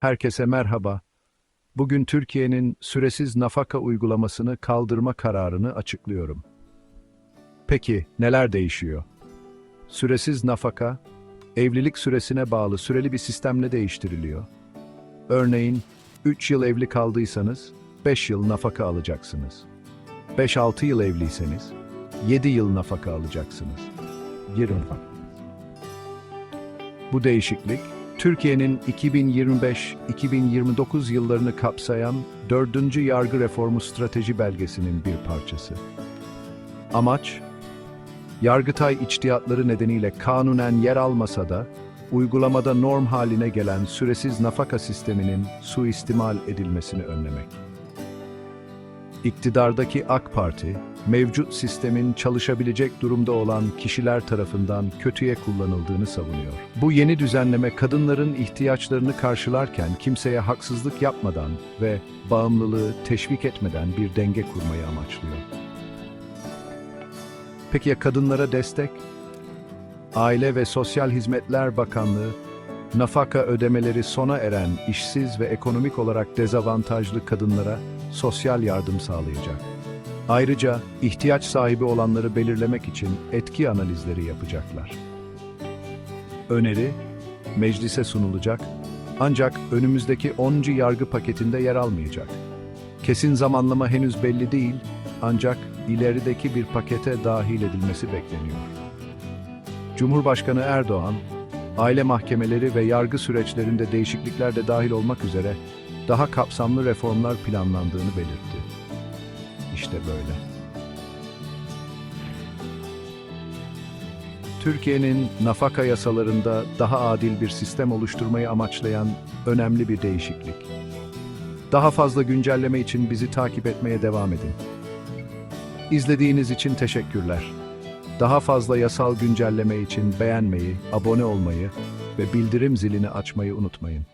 Herkese merhaba. Bugün Türkiye'nin süresiz nafaka uygulamasını kaldırma kararını açıklıyorum. Peki neler değişiyor? Süresiz nafaka, evlilik süresine bağlı süreli bir sistemle değiştiriliyor. Örneğin 3 yıl evli kaldıysanız 5 yıl nafaka alacaksınız. 5-6 yıl evliyseniz 7 yıl nafaka alacaksınız. 20. Bu değişiklik, Türkiye'nin 2025-2029 yıllarını kapsayan 4. Yargı Reformu Strateji Belgesi'nin bir parçası. Amaç, Yargıtay içtihatları nedeniyle kanunen yer almasa da, uygulamada norm haline gelen süresiz nafaka sisteminin suistimal edilmesini önlemek. İktidardaki AK Parti, mevcut sistemin çalışabilecek durumda olan kişiler tarafından kötüye kullanıldığını savunuyor. Bu yeni düzenleme kadınların ihtiyaçlarını karşılarken kimseye haksızlık yapmadan ve bağımlılığı teşvik etmeden bir denge kurmayı amaçlıyor. Peki ya kadınlara destek? Aile ve Sosyal Hizmetler Bakanlığı, nafaka ödemeleri sona eren işsiz ve ekonomik olarak dezavantajlı kadınlara sosyal yardım sağlayacak. Ayrıca ihtiyaç sahibi olanları belirlemek için etki analizleri yapacaklar. Öneri meclise sunulacak ancak önümüzdeki 10. yargı paketinde yer almayacak. Kesin zamanlama henüz belli değil ancak ilerideki bir pakete dahil edilmesi bekleniyor. Cumhurbaşkanı Erdoğan, aile mahkemeleri ve yargı süreçlerinde değişiklikler de dahil olmak üzere daha kapsamlı reformlar planlandığını belirtti. İşte böyle. Türkiye'nin nafaka yasalarında daha adil bir sistem oluşturmayı amaçlayan önemli bir değişiklik. Daha fazla güncelleme için bizi takip etmeye devam edin. İzlediğiniz için teşekkürler. Daha fazla yasal güncelleme için beğenmeyi, abone olmayı ve bildirim zilini açmayı unutmayın.